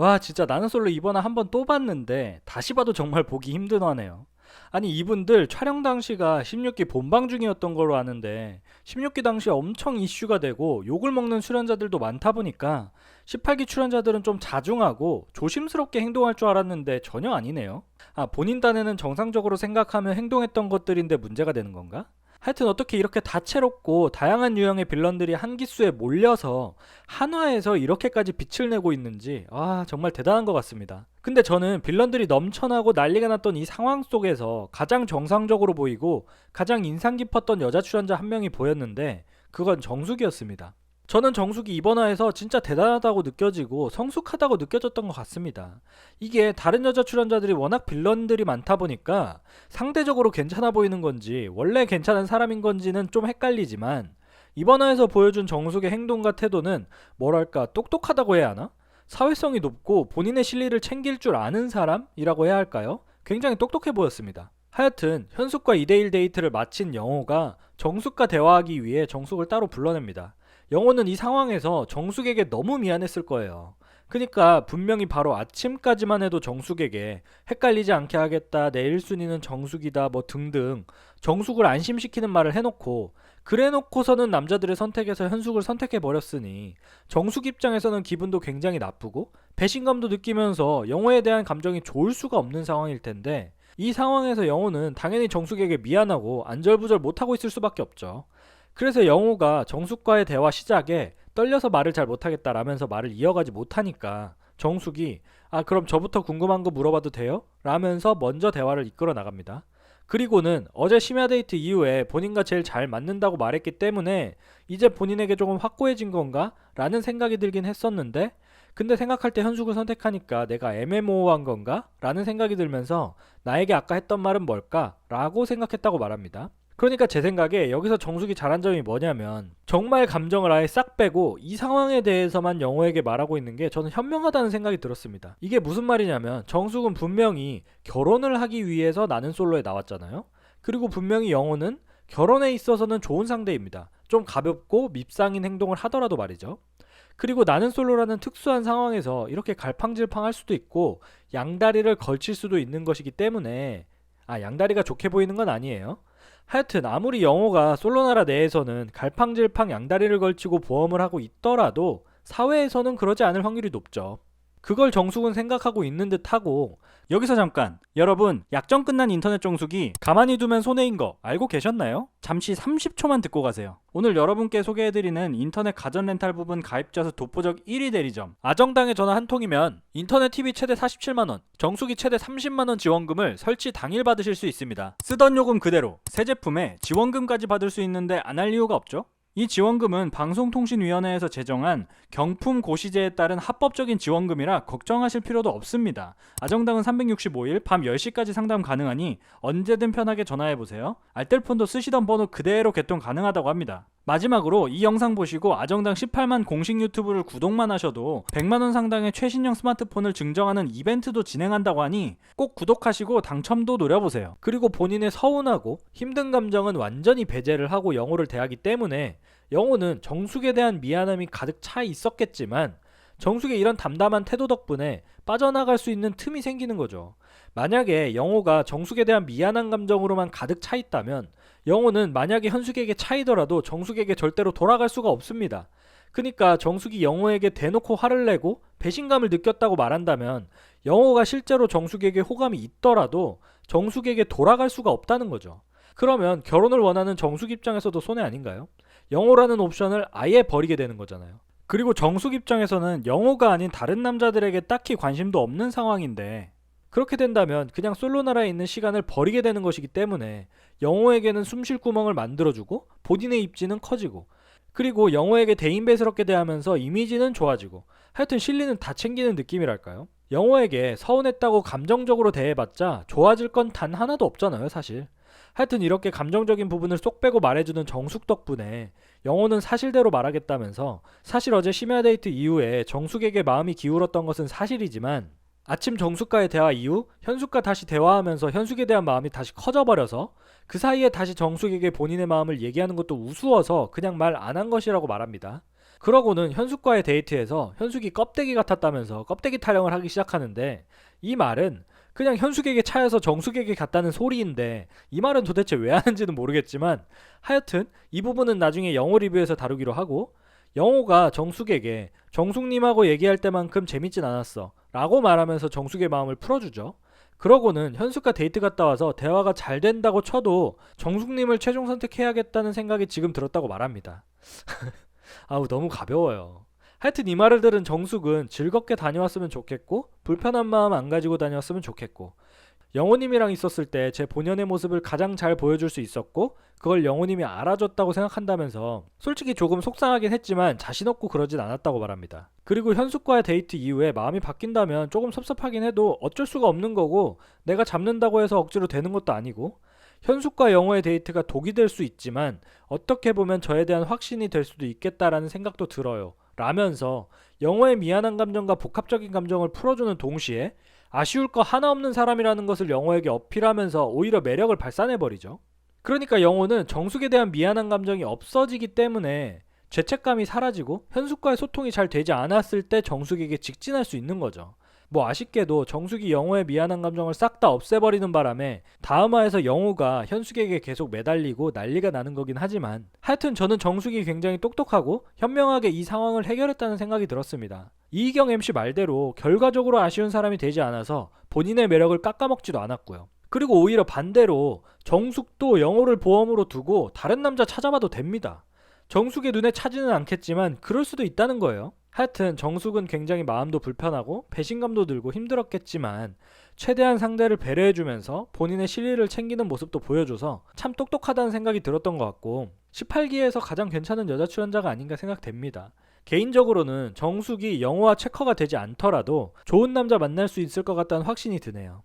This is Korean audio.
와 진짜 나는 솔로 이번에 한 번 또 봤는데 다시 봐도 정말 보기 힘든 화네요. 아니 이분들 촬영 당시가 16기 본방 중이었던 걸로 아는데 16기 당시에 엄청 이슈가 되고 욕을 먹는 출연자들도 많다 보니까 18기 출연자들은 좀 자중하고 조심스럽게 행동할 줄 알았는데 전혀 아니네요. 아 본인 딴에는 정상적으로 생각하며 행동했던 것들인데 문제가 되는 건가? 하여튼 어떻게 이렇게 다채롭고 다양한 유형의 빌런들이 한 기수에 몰려서 한화에서 이렇게까지 빛을 내고 있는지 아 정말 대단한 것 같습니다. 근데 저는 빌런들이 넘쳐나고 난리가 났던 이 상황 속에서 가장 정상적으로 보이고 가장 인상 깊었던 여자 출연자 한 명이 보였는데 그건 정숙이었습니다. 저는 정숙이 이번 화에서 진짜 대단하다고 느껴지고 성숙하다고 느껴졌던 것 같습니다. 이게 다른 여자 출연자들이 워낙 빌런들이 많다 보니까 상대적으로 괜찮아 보이는 건지 원래 괜찮은 사람인 건지는 좀 헷갈리지만 이번 화에서 보여준 정숙의 행동과 태도는 뭐랄까 똑똑하다고 해야 하나? 사회성이 높고 본인의 실리를 챙길 줄 아는 사람이라고 해야 할까요? 굉장히 똑똑해 보였습니다. 하여튼 현숙과 2대1 데이트를 마친 영호가 정숙과 대화하기 위해 정숙을 따로 불러냅니다. 영호는 이 상황에서 정숙에게 너무 미안했을 거예요. 그니까 분명히 바로 아침까지만 해도 정숙에게 헷갈리지 않게 하겠다, 내 1순위는 정숙이다, 뭐 등등 정숙을 안심시키는 말을 해놓고 그래 놓고서는 남자들의 선택에서 현숙을 선택해 버렸으니 정숙 입장에서는 기분도 굉장히 나쁘고 배신감도 느끼면서 영호에 대한 감정이 좋을 수가 없는 상황일 텐데 이 상황에서 영호는 당연히 정숙에게 미안하고 안절부절 못하고 있을 수밖에 없죠. 그래서 영호가 정숙과의 대화 시작에 떨려서 말을 잘 못하겠다라면서 말을 이어가지 못하니까 정숙이 아 그럼 저부터 궁금한 거 물어봐도 돼요? 라면서 먼저 대화를 이끌어 나갑니다. 그리고는 어제 심야 데이트 이후에 본인과 제일 잘 맞는다고 말했기 때문에 이제 본인에게 조금 확고해진 건가? 라는 생각이 들긴 했었는데 근데 생각할 때 현숙을 선택하니까 내가 애매모호한 건가? 라는 생각이 들면서 나에게 아까 했던 말은 뭘까? 라고 생각했다고 말합니다. 그러니까 제 생각에 여기서 정숙이 잘한 점이 뭐냐면 정말 감정을 아예 싹 빼고 이 상황에 대해서만 영호에게 말하고 있는 게 저는 현명하다는 생각이 들었습니다. 이게 무슨 말이냐면 정숙은 분명히 결혼을 하기 위해서 나는 솔로에 나왔잖아요. 그리고 분명히 영호는 결혼에 있어서는 좋은 상대입니다. 좀 가볍고 밉상인 행동을 하더라도 말이죠. 그리고 나는 솔로라는 특수한 상황에서 이렇게 갈팡질팡할 수도 있고 양다리를 걸칠 수도 있는 것이기 때문에 아 양다리가 좋게 보이는 건 아니에요. 하여튼 아무리 영호가 솔로나라 내에서는 갈팡질팡 양다리를 걸치고 보험을 하고 있더라도 사회에서는 그러지 않을 확률이 높죠. 그걸 정숙은 생각하고 있는 듯 하고 여기서 잠깐 여러분 약정 끝난 인터넷 정숙이 가만히 두면 손해인 거 알고 계셨나요? 잠시 30초만 듣고 가세요. 오늘 여러분께 소개해드리는 인터넷 가전 렌탈 부분 가입자 수 독보적 1위 대리점 아정당에 전화 한 통이면 인터넷 TV 최대 47만원 정수기 최대 30만원 지원금을 설치 당일 받으실 수 있습니다. 쓰던 요금 그대로 새 제품에 지원금까지 받을 수 있는데 안 할 이유가 없죠? 이 지원금은 방송통신위원회에서 제정한 경품 고시제에 따른 합법적인 지원금이라 걱정하실 필요도 없습니다. 아정당은 365일 밤 10시까지 상담 가능하니 언제든 편하게 전화해 보세요. 알뜰폰도 쓰시던 번호 그대로 개통 가능하다고 합니다. 마지막으로 이 영상 보시고 아정당 18만 공식 유튜브를 구독만 하셔도 100만원 상당의 최신형 스마트폰을 증정하는 이벤트도 진행한다고 하니 꼭 구독하시고 당첨도 노려보세요. 그리고 본인의 서운하고 힘든 감정은 완전히 배제를 하고 영호를 대하기 때문에 영호는 정숙에 대한 미안함이 가득 차 있었겠지만 정숙의 이런 담담한 태도 덕분에 빠져나갈 수 있는 틈이 생기는 거죠. 만약에 영호가 정숙에 대한 미안한 감정으로만 가득 차 있다면 영호는 만약에 현숙에게 차이더라도 정숙에게 절대로 돌아갈 수가 없습니다. 그니까 정숙이 영호에게 대놓고 화를 내고 배신감을 느꼈다고 말한다면 영호가 실제로 정숙에게 호감이 있더라도 정숙에게 돌아갈 수가 없다는 거죠. 그러면 결혼을 원하는 정숙 입장에서도 손해 아닌가요? 영호라는 옵션을 아예 버리게 되는 거잖아요. 그리고 정숙 입장에서는 영호가 아닌 다른 남자들에게 딱히 관심도 없는 상황인데 그렇게 된다면 그냥 솔로 나라에 있는 시간을 버리게 되는 것이기 때문에 영호에게는 숨쉴 구멍을 만들어주고 본인의 입지는 커지고 그리고 영호에게 대인배스럽게 대하면서 이미지는 좋아지고 하여튼 실리는 다 챙기는 느낌이랄까요? 영호에게 서운했다고 감정적으로 대해봤자 좋아질 건 단 하나도 없잖아요 사실 하여튼 이렇게 감정적인 부분을 쏙 빼고 말해주는 정숙 덕분에 영호는 사실대로 말하겠다면서 사실 어제 심야 데이트 이후에 정숙에게 마음이 기울었던 것은 사실이지만 아침 정숙과의 대화 이후 현숙과 다시 대화하면서 현숙에 대한 마음이 다시 커져버려서 그 사이에 다시 정숙에게 본인의 마음을 얘기하는 것도 우스워서 그냥 말 안 한 것이라고 말합니다. 그러고는 현숙과의 데이트에서 현숙이 껍데기 같았다면서 껍데기 타령을 하기 시작하는데 이 말은 그냥 현숙에게 차여서 정숙에게 갔다는 소리인데 이 말은 도대체 왜 하는지는 모르겠지만 하여튼 이 부분은 나중에 영호 리뷰에서 다루기로 하고 영호가 정숙에게 정숙님하고 얘기할 때만큼 재밌진 않았어 라고 말하면서 정숙의 마음을 풀어주죠. 그러고는 현숙과 데이트 갔다 와서 대화가 잘 된다고 쳐도 정숙님을 최종 선택해야겠다는 생각이 지금 들었다고 말합니다. 아우 너무 가벼워요. 하여튼 이 말을 들은 정숙은 즐겁게 다녀왔으면 좋겠고 불편한 마음 안 가지고 다녔으면 좋겠고 영호님이랑 있었을 때 제 본연의 모습을 가장 잘 보여줄 수 있었고 그걸 영호님이 알아줬다고 생각한다면서 솔직히 조금 속상하긴 했지만 자신 없고 그러진 않았다고 말합니다. 그리고 현숙과의 데이트 이후에 마음이 바뀐다면 조금 섭섭하긴 해도 어쩔 수가 없는 거고 내가 잡는다고 해서 억지로 되는 것도 아니고 현숙과 영호의 데이트가 독이 될 수 있지만 어떻게 보면 저에 대한 확신이 될 수도 있겠다라는 생각도 들어요. 라면서 영호의 미안한 감정과 복합적인 감정을 풀어주는 동시에 아쉬울 거 하나 없는 사람이라는 것을 영호에게 어필하면서 오히려 매력을 발산해버리죠. 그러니까 영호는 정숙에 대한 미안한 감정이 없어지기 때문에 죄책감이 사라지고 현숙과의 소통이 잘 되지 않았을 때 정숙에게 직진할 수 있는 거죠. 뭐 아쉽게도 정숙이 영호의 미안한 감정을 싹 다 없애버리는 바람에 다음화에서 영호가 현숙에게 계속 매달리고 난리가 나는 거긴 하지만 하여튼 저는 정숙이 굉장히 똑똑하고 현명하게 이 상황을 해결했다는 생각이 들었습니다. 이희경 MC 말대로 결과적으로 아쉬운 사람이 되지 않아서 본인의 매력을 깎아먹지도 않았고요. 그리고 오히려 반대로 정숙도 영호를 보험으로 두고 다른 남자 찾아봐도 됩니다. 정숙의 눈에 차지는 않겠지만 그럴 수도 있다는 거예요. 하여튼 정숙은 굉장히 마음도 불편하고 배신감도 들고 힘들었겠지만 최대한 상대를 배려해주면서 본인의 실리를 챙기는 모습도 보여줘서 참 똑똑하다는 생각이 들었던 것 같고 18기에서 가장 괜찮은 여자 출연자가 아닌가 생각됩니다. 개인적으로는 정숙이 영호와 체커가 되지 않더라도 좋은 남자 만날 수 있을 것 같다는 확신이 드네요.